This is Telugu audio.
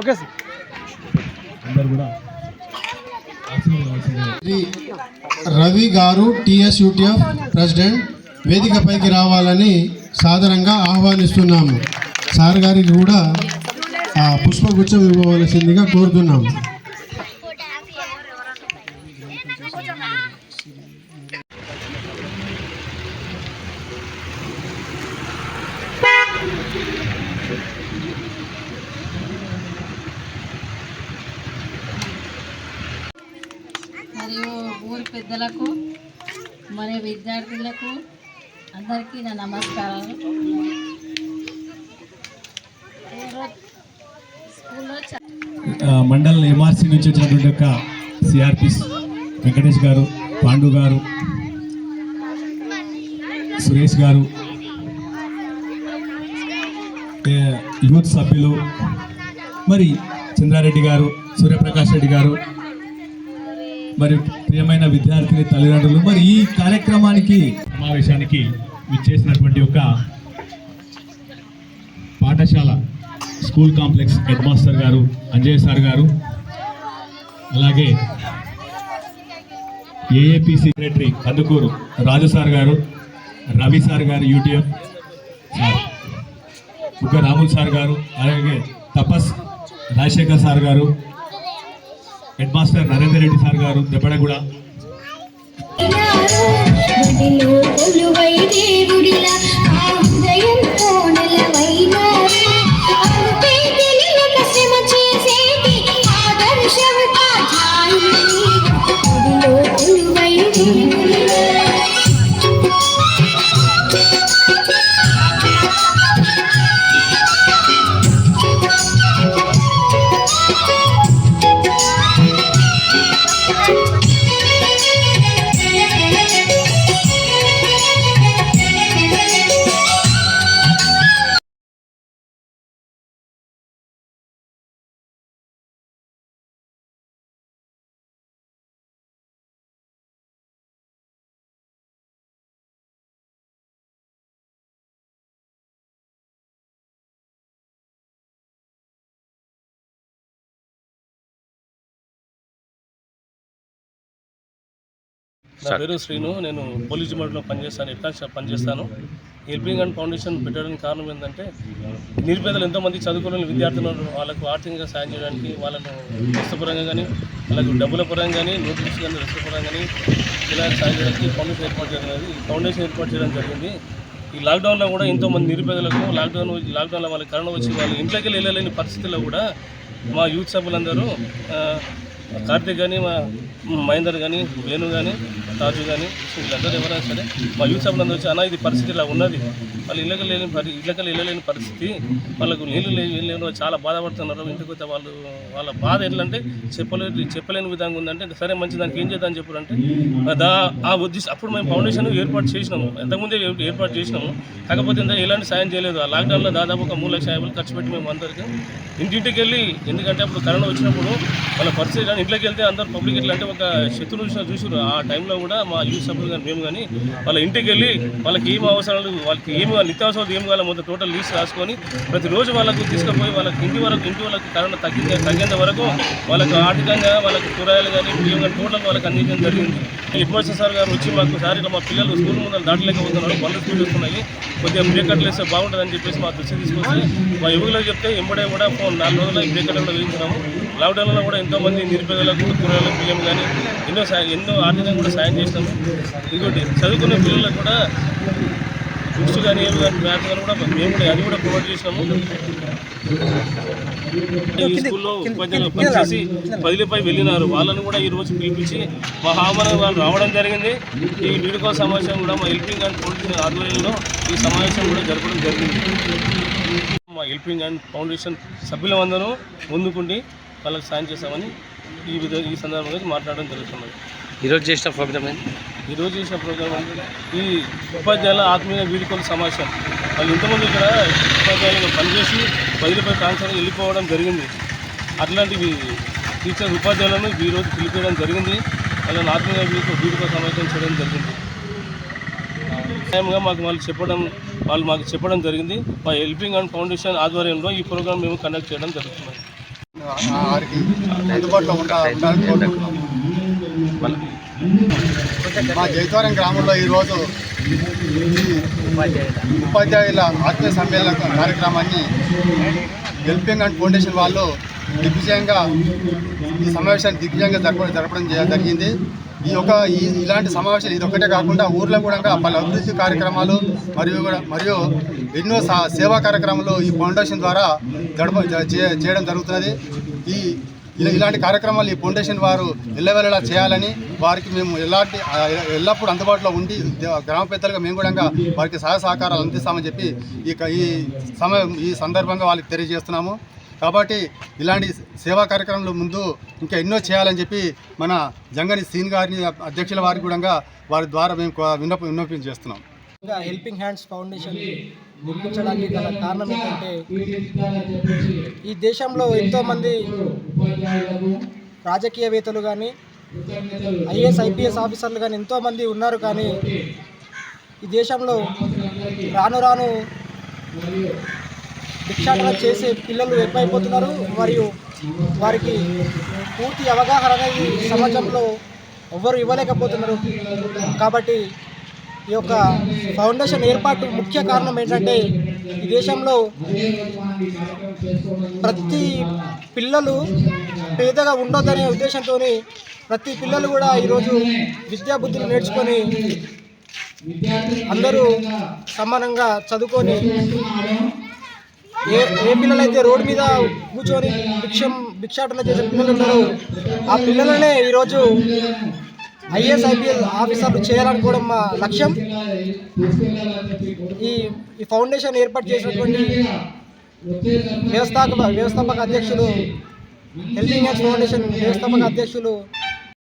Okay sir. అందరు కూడా రవి గారు టిఎస్యూటిఎఫ్ ప్రెసిడెంట్ వేదికపైకి రావాలని సాధారణంగా ఆహ్వానిస్తున్నాము. సార్ గారికి కూడా పుష్పగుచ్చం ఇవ్వవలసిందిగా కోరుతున్నాము మరియు ఊరి పెద్దలకు మరి విద్యార్థులకు అందరికీ నా నమస్కారాలు. మండల్ ఎంఆర్సీ నుంచి వచ్చినటువంటి యొక్క సిఆర్పిస్ వెంకటేష్ గారు పాండు గారు సురేష్ గారు యూత్ సభ్యులు మరి చంద్రారెడ్డి గారు సూర్యప్రకాష్ రెడ్డి గారు మరి ప్రియమైన విద్యార్థిని తల్లిదండ్రులు మరి ఈ కార్యక్రమానికి సమావేశానికి విచ్చేసినటువంటి ఒక పాఠశాల స్కూల్ కాంప్లెక్స్ హెడ్ మాస్టర్ గారు అంజయ్ సార్ గారు అలాగే AAP secretary Kandukuru Raju sir గారు రవి సార్ గారు UTF sir Bugga Ramul sir గారు అలాగే తపస్ రాజశేఖర్ సార్ గారు head master Narender Reddy sir గారు దెబ్బడగూడ మదిలో నా పేరు శ్రీను నేను పోలీస్ డిపార్ట్మెంట్లో పనిచేస్తాను కానిస్టేబుల్ పనిచేస్తాను. హెల్పింగ్ అండ్ ఫౌండేషన్ పెట్టడానికి కారణం ఏంటంటే నిరుపేదలు ఎంతోమంది చదువుకున్న విద్యార్థులు. వాళ్ళకు ఆర్థికంగా సాయం చేయడానికి వాళ్ళను వస్తుపరంగా కానీ వాళ్ళకు డబ్బుల పరంగా కానీ నోటీస్ కానీ రసీదు పరంగా కానీ ఇలా సాయం చేయడానికి ఫౌండేషన్ ఏర్పాటు చేయడం అనేది ఈ ఫౌండేషన్ ఏర్పాటు చేయడం జరిగింది. ఈ లాక్డౌన్లో కూడా ఎంతోమంది నిరుపేదలకు లాక్డౌన్ లాక్డౌన్లో వాళ్ళకి కరోనా వచ్చి వాళ్ళు ఇంట్లోకి వెళ్ళి వెళ్ళలేని పరిస్థితుల్లో కూడా మా యూత్ సభ్యులందరూ కార్తీక్ కానీ మా మహేందర్ కానీ వేణు కానీ రాజు కానీ వీళ్ళందరూ ఎవరైనా సరే మా యూత్ సభ్యులందరూ వచ్చి అన్న ఇది పరిస్థితి ఇలా ఉన్నది. వాళ్ళు ఇళ్ళకి లేని పరి ఇళ్ళకి వెళ్ళలేని పరిస్థితి. వాళ్ళకు నీళ్ళు లేని చాలా బాధపడుతున్నారు. ఇంటికి వస్తే వాళ్ళు వాళ్ళ బాధ ఎట్లంటే చెప్పలేదు చెప్పలేని విధంగా ఉందంటే సరే మంచి దానికి ఏం చేద్దాం చెప్పారంటే దా ఆ ఉద్దేశం అప్పుడు మేము ఫౌండేషన్ ఏర్పాటు చేసినాము. ఎంతకుముందే ఏర్పాటు చేసినాము. కాకపోతే ఇంత ఎలాంటి సాయం చేయలేదు. ఆ లాక్డౌన్లో దాదాపు ఒక మూడు లక్షల యాభై ఖర్చు పెట్టి మేము అందరికీ ఇంటింటికి వెళ్ళి ఎందుకంటే అప్పుడు కరోనా వచ్చినప్పుడు వాళ్ళ పరిస్థితి కానీ ఇంట్లోకి వెళ్తే అందరు పబ్లిక్ ఎట్లా అంటే ఒక శత్రువు చూసిన చూసారు ఆ టైంలో కూడా మా యూత్ సభ్యులు కానీ మేము కానీ వాళ్ళ ఇంటికి వెళ్ళి వాళ్ళకి ఏం అవసరాలు వాళ్ళకి ఏమి నిత్యావసరాలు ఏం కావాలో మొత్తం టోటల్ లీస్ట్ రాసుకొని ప్రతిరోజు వాళ్ళకు తీసుకుపోయి వాళ్ళకి ఇంటి వరకు ఇంటి వాళ్ళకి కరోనా తగ్గించే తగ్గేంత వరకు వాళ్ళకు ఆర్థికంగా వాళ్ళకి కూరగాయలు కానీ బియ్యం కానీ టోటల్ వాళ్ళకి అందించడం జరిగింది. హెడ్మాస్టర్ సార్ గారు వచ్చి మాకు సార్ మా పిల్లలు స్కూల్ ముందర దాటలేకపోతున్నారు పనులు స్కూల్ వస్తున్నాయి కొద్దిగా బ్రేకట్లు వేస్తే బాగుంటుందని చెప్పేసి మా దృష్టి తీసుకొచ్చి మా యువకులకు చెప్తే ఎంబడే కూడా ఫోన్ నాలుగు రోజుల బ్రేక్ కూడా వేయించినాము లాక్డౌన్లో కూడా ఎంతోమంది నిరుపేదలకు కూరగాయలు బియ్యం కానీ ఎన్నో సాయం ఎన్నో ఆర్థికంగా కూడా సాయం చేసినాము ఇంకోటి చదువుకునే పిల్లలకు కూడా బుక్స్ కానీ ఏమి కానీ మ్యాథ్స్ కానీ కూడా మేము కూడా అది కూడా ప్రొవైడ్ చేసినాము. ఈ స్కూల్లో ఉపాధ్యాయులు పనిచేసి బదిలీపై వెళ్ళినారు. వాళ్ళని కూడా ఈ రోజు పిలిపించి మా హామీ వాళ్ళు రావడం జరిగింది. ఈ వీడుకో సమావేశం కూడా మా హెల్పింగ్ అండ్ ఫౌండేషన్ ఆధ్వర్యంలో ఈ సమావేశం కూడా జరపడం జరిగింది. మా హెల్పింగ్ అండ్ ఫౌండేషన్ సభ్యులందరూ ముందుకుండి వాళ్ళకి సాయం చేస్తామని ఈ విధ ఈ సందర్భంగా మాట్లాడడం జరుగుతున్నది. ఈరోజు చేసిన ప్రోగ్రామ్ ఏంటి? ఈరోజు చేసిన ప్రోగ్రాం అంటే ఈ ఉపాధ్యాయుల ఆత్మీయ వీడుకోలు సమావేశం వాళ్ళు ఇంతమంది ఇక్కడ ఉపాధ్యాయులుగా పనిచేసి బదిలీపై ట్రాన్స్ఫర్ వెళ్ళిపోవడం జరిగింది. అట్లాంటివి టీచర్ ఉపాధ్యాయులను ఈరోజు పిలిపించడం జరిగింది. వాళ్ళని ఆత్మీయ వీడుకో వీడుకో సమావేశం చేయడం జరిగింది. టైంగా మాకు వాళ్ళు చెప్పడం వాళ్ళు మాకు చెప్పడం జరిగింది. మా హెల్పింగ్ అండ్ ఫౌండేషన్ ఆధ్వర్యంలో ఈ ప్రోగ్రామ్ మేము కండక్ట్ చేయడం జరుగుతుంది వారికి అందుబాటులో ఉంటారు ఉండాలని కోరుకుంటున్నాం మా జైతవరం గ్రామంలో ఈరోజు ఉపాధ్యాయుల ఆత్మీయ సమ్మేళన కార్యక్రమాన్ని హెల్పింగ్ అండ్ ఫౌండేషన్ వాళ్ళు దిగ్విజయంగా ఈ సమావేశాన్ని దిగ్విజయంగా జరపడం జరపడం జరిగింది. ఈ యొక్క ఈ ఇలాంటి సమావేశాలు ఇది ఒకటే కాకుండా ఊర్లో కూడా పలు అభివృద్ధి కార్యక్రమాలు మరియు కూడా మరియు ఎన్నో సా- సేవా కార్యక్రమాలు ఈ ఫౌండేషన్ ద్వారా గడప చేయడం జరుగుతున్నది. ఈ ఇలా ఇలాంటి కార్యక్రమాలు ఈ ఫౌండేషన్ వారు ఎల్లవెల్లలా చేయాలని వారికి మేము ఎలాంటి ఎల్లప్పుడూ అందుబాటులో ఉండి గ్రామ పెద్దలుగా మేము కూడా వారికి సహాయ సహకారాలు అందిస్తామని చెప్పి ఈ ఈ సమయం ఈ సందర్భంగా వాళ్ళకి తెలియజేస్తున్నాము. కాబట్టి ఇలాంటి సేవా కార్యక్రమాలు ముందు ఇంకా ఎన్నో చేయాలని చెప్పి మన జంగని సీన్ గారిని అధ్యక్షుల వారికి కూడా వారి ద్వారా మేము విన్నప విన్నపం చేస్తున్నాం. ఇంకా హెల్పింగ్ హ్యాండ్స్ ఫౌండేషన్ నిర్మించడానికి గల కారణం ఏంటంటే ఈ దేశంలో ఎంతోమంది రాజకీయవేత్తలు కానీ ఐఏఎస్ ఐపీఎస్ ఆఫీసర్లు కానీ ఎంతోమంది ఉన్నారు కానీ ఈ దేశంలో రాను రాను భిక్షాటన చేసే పిల్లలు ఎక్కువైపోతున్నారు. మరియు వారికి పూర్తి అవగాహన అనేది సమాజంలో ఎవ్వరు ఇవ్వలేకపోతున్నారు. కాబట్టి ఈ యొక్క ఫౌండేషన్ ఏర్పాటు ముఖ్య కారణం ఏంటంటే ఈ దేశంలో ప్రతి పిల్లలు పేదగా ఉండొద్దనే ఉద్దేశంతో ప్రతి పిల్లలు కూడా ఈరోజు విద్యాబుద్ధులు నేర్చుకొని అందరూ సమానంగా చదువుకొని ఏ ఏ పిల్లలైతే రోడ్డు మీద కూర్చొని భిక్షం భిక్షాటన చేసే పిల్లలు ఉన్నారో ఆ పిల్లలనే ఈరోజు ఐఏఎస్ ఐపీఎస్ ఆఫీసర్లు చేయాలనుకోవడం మా లక్ష్యం. ఈ ఈ ఫౌండేషన్ ఏర్పాటు చేసినటువంటి వ్యవస్థాపక వ్యవస్థాపక అధ్యక్షులు హెల్పింగ్ హ్యాండ్స్ ఫౌండేషన్ వ్యవస్థాపక అధ్యక్షులు